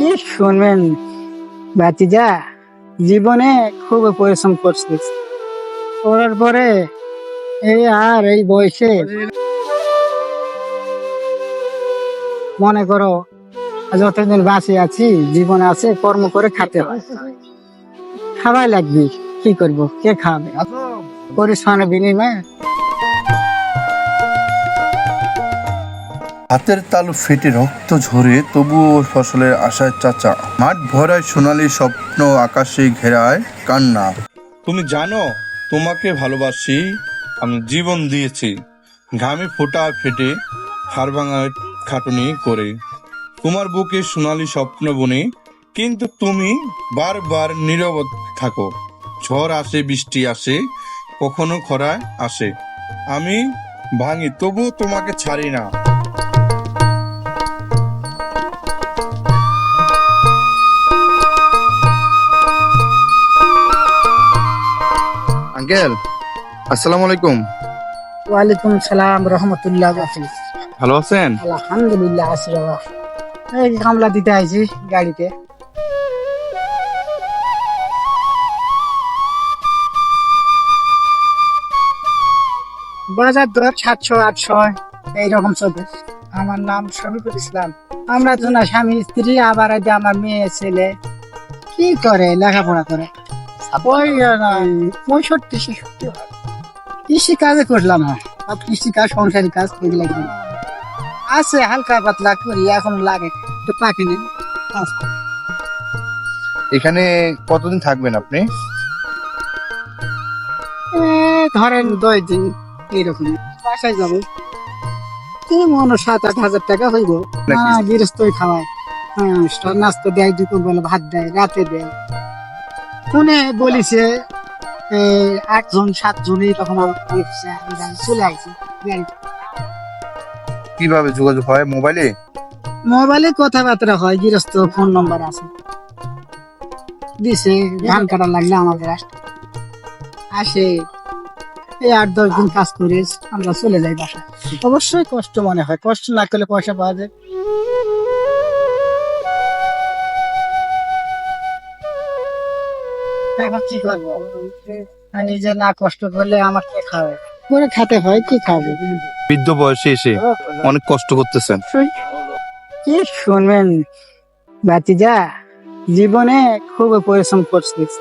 কি শুনবেন? ভাতিজা, জীবনে খুব পরিশ্রম করছিস করার পরে এই আর এই বয়সে মনে করো, যতদিন বাঁচে আছি, জীবনে আছে, কর্ম করে খেতে হয়। খাওয়াই লাগবে, কি করব? কে খাওয়াবে পরিশ্রমের বিনিময়ে হাতের তালু ফেটে রক্ত ঝরে, তবুও ফসলের আশায় চাচা। মাঠ ভরায় সোনালি স্বপ্ন আকাশে ঘেরায় কান্না। তুমি জানো, তোমাকে ভালোবাসি, আমি জীবন দিয়েছি। ঘামে ফোটা ফেটে, হাড় ভাঙা খাটুনি করে। তোমার বুকে সোনালি স্বপ্ন বনে, কিন্তু তুমি বারবার নীরব থাকো। ঝড় আসে, বৃষ্টি আসে, কখনো খরায় আসে। আমি ভাঙি, তবুও তোমাকে ছাড়ি না। আঙ্কেল আসসালামু আলাইকুম। ওয়ালাইকুম সালাম রহমতুল্লাহ ভালো আছেন? আলহামদুলিল্লাহ আছি বাবা। এই কামলা দিতে আইছি গাড়িতে। বাজার দর সাতশো আটশো এইরকম চলবে। আমার নাম শফিকুল ইসলাম। আমরা তো না স্বামী স্ত্রী আবার আমার মেয়ে ছেলে। কি করে লেখাপড়া করে? পঁয়ষট্টি ছেষট্টি কৃষি কাজে করলাম সব কৃষি কাজ সংসারী কাজ করি। আছে হালকা পাতলা করি এখন লাগে। তো কাজ করি। এখানে কতদিন থাকবেন আপনি? ধরেন দশ দিন এইরকম। বাসায় যাব। মনে সাত আট হাজার টাকা হইব? হ্যাঁ গৃহস্থই খাওয়ায়। হ্যাঁ নাস্তা দেয় দুপুর বেলা ভাত দেয় রাতে দেয়। ফোনে বলিছে আটজন সাতজন এইরকম চলে আইছি। কীভাবে যোগাযোগ হয়? মোবাইলে? মোবাইলে কথাবার্তা হয় গৃহস্থ ফোন নম্বর আছে। দিছে ধান কাটা লাগলে আমাদের আসে আসে এই আট দশ দিন কাজ করে আমরা চলে যাই বাসায়। অবশ্যই কষ্ট মনে হয় কষ্ট না করলে পয়সা পাওয়া যায়। এখন কি করব নিজে না কষ্ট করলে আমার কে খাবে? করে খেতে হয় কি খাবে? বৃদ্ধ বয়সে এসে অনেক কষ্ট করতেছেন। কি শুনবেন ভাতিজা? জীবনে খুব পরিশ্রম করছিস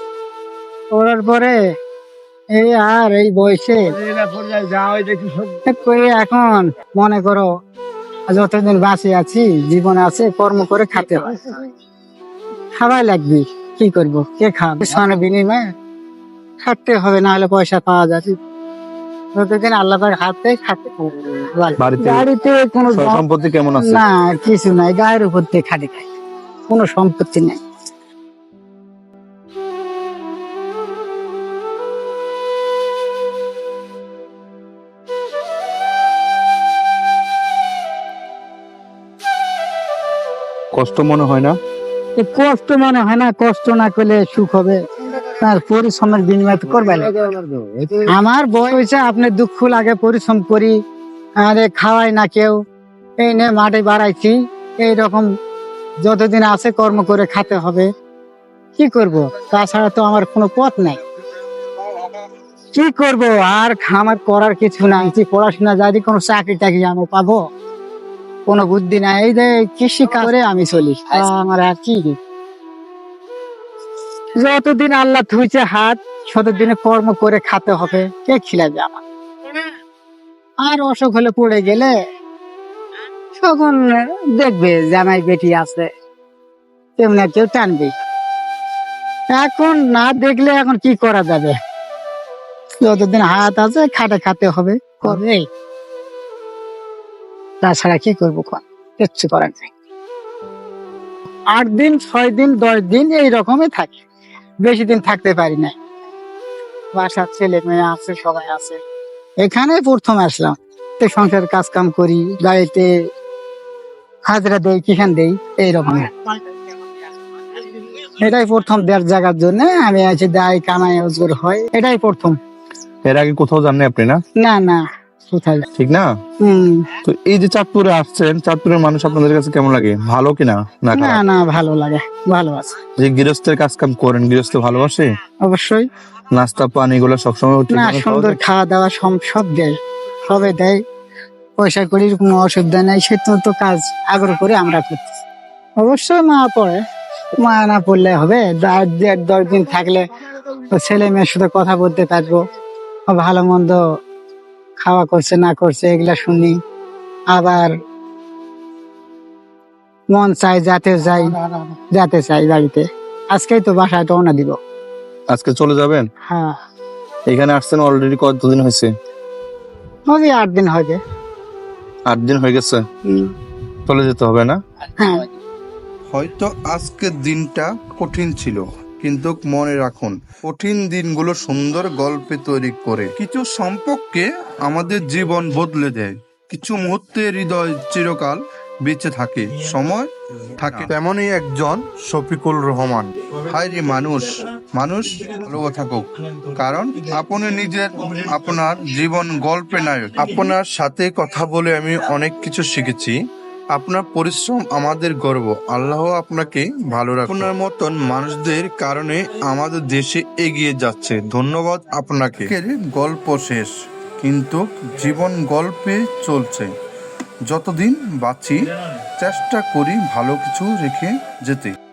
করার পরে এই আর এই বয়সে করে এখন? মনে করো যতদিন বাঁচে আছি জীবনে আছে কর্ম করে খেতে হয়। খাওয়াই লাগবে। কি করব? কে খাবে? সোনা বিনিময়ে খাটতে হবে না হলে পয়সা পাওয়া যাবে। আল্লাহ হাতে খাটতে বাড়িতে কোনো সম্পত্তি কেমন আছে? না কিছু নাই। গায়ের উপর দিয়ে খাটে খাই। কোনো সম্পত্তি নাই। কষ্ট মনে হয় না? কষ্ট মনে হয় না, কষ্ট না করলে সুখ হবে। তার পরিশ্রমের বিনিময় করবে আমার বয়স হয়েছে আপনার দুঃখ লাগে, পরিশ্রম করি আরে খাওয়াই না কেউ। এই নে মাঠে বাড়াইছি, এইরকম যতদিন আছে কর্ম করে খেতে হবে। কি করব? তাছাড়া তো আমার কোনো পথ নাই। কি করব? আর খামার করার কিছু নাই। পড়াশোনা, যদি কোনো চাকরি টাকরি আমি পাবো কোনো বুদ্ধি নাই। এই যে কৃষি করে আমি চলি। আমার আর কি যতদিন আল্লাহ ধুইছে হাত ততদিনে কর্ম করে খেতে হবে। কে খিলাবে আমার? আর অসুখ হলে পড়ে গেলে তখন দেখবে জামাই বেটি আছে। তেমনি কেউ টানবে। এখন না দেখলে এখন কি করা যাবে? যতদিন হাত আছে খাটে খাতে হবে। করবে তাছাড়া কি করব কিচ্ছু করার নেই। আট দিন ছয় দিন দশ দিন এই রকমই থাকে। বেশি দিন থাকতে পারি না। বাসার ছেলে মেয়ে আছে সবাই আছে। এখানে প্রথম আসলাম। তো সংসার কাজ কাম করি গাড়িতে হাজরা দেই কিখান দেই এইরকম এটাই প্রথম দেড় জায়গার জন্য আমি আছি দায় কামাই হয় এটাই প্রথম। এর আগে কোথাও জানেন আপনি না? না না। কোথায়? ঠিক না? তো এই যে চাঁদপুরে আসছেন চাঁদপুরের মানুষ আপনাদের কাছে কেমন লাগে? ভালো কিনা? না না না ভালো লাগে ভালো আছে। যে গৃহস্থের কাজ কাম করেন গৃহস্থ ভালোবাসে? অবশ্যই। নাস্তা পানি এগুলো সবসময় না সুন্দর খাওয়া দাওয়া সব সব দেয় সবে দেয়। পয়সা করির কোনো অসুবিধা নেই সে তো কাজ আগ্রহ করে আমরা করতেছি অবশ্যই মা পড়ে মা না পড়লে হবে। দশ দিন থাকলে ছেলে মেয়ের সাথে কথা বলতে পারব ভালো মন্দ খাওয়া করছে না করছে এগুলা শুনি। আবার মন চাই যাতে যাই যাতে চাই বাড়িতে। আজকেই তো বাসায় রওনা দিব। আজকে চলে যাবেন? হ্যাঁ। এখানে আসছেন অলরেডি কতদিন হয়েছে? হবে আট দিন হবে আট দিন হয়ে গেছে? হুম। চলে যেতে হবে না? হ্যাঁ। হয়তো আজকের দিনটা কঠিন ছিল। কিন্তু মনে রাখুন, কঠিন দিনগুলো সুন্দর গল্পে তৈরি করে কিছু সম্পর্কে আমাদের জীবন বদলে দেয়। কিছু মুহূর্তে হৃদয় চিরকাল বেঁচে থাকে, সময় থাকে। তেমনই একজন শফিকুল রহমান। হায়রে মানুষ মানুষ ভালো থাকুক, কারণ আপনি নিজের, আপনার জীবন গল্পে নায়ক আপনার সাথে কথা বলে আমি অনেক কিছু শিখেছি। আপনার পরিশ্রম আমাদের গর্ব। আল্লাহ আপনাকে ভালো রাখুন। আপনার মতন মানুষদের কারণে আমাদের দেশে এগিয়ে যাচ্ছে। ধন্যবাদ আপনাকে। গল্প শেষ কিন্তু জীবন গল্পে চলছে। যতদিন বাঁচি চেষ্টা করি ভালো কিছু রেখে যেতে।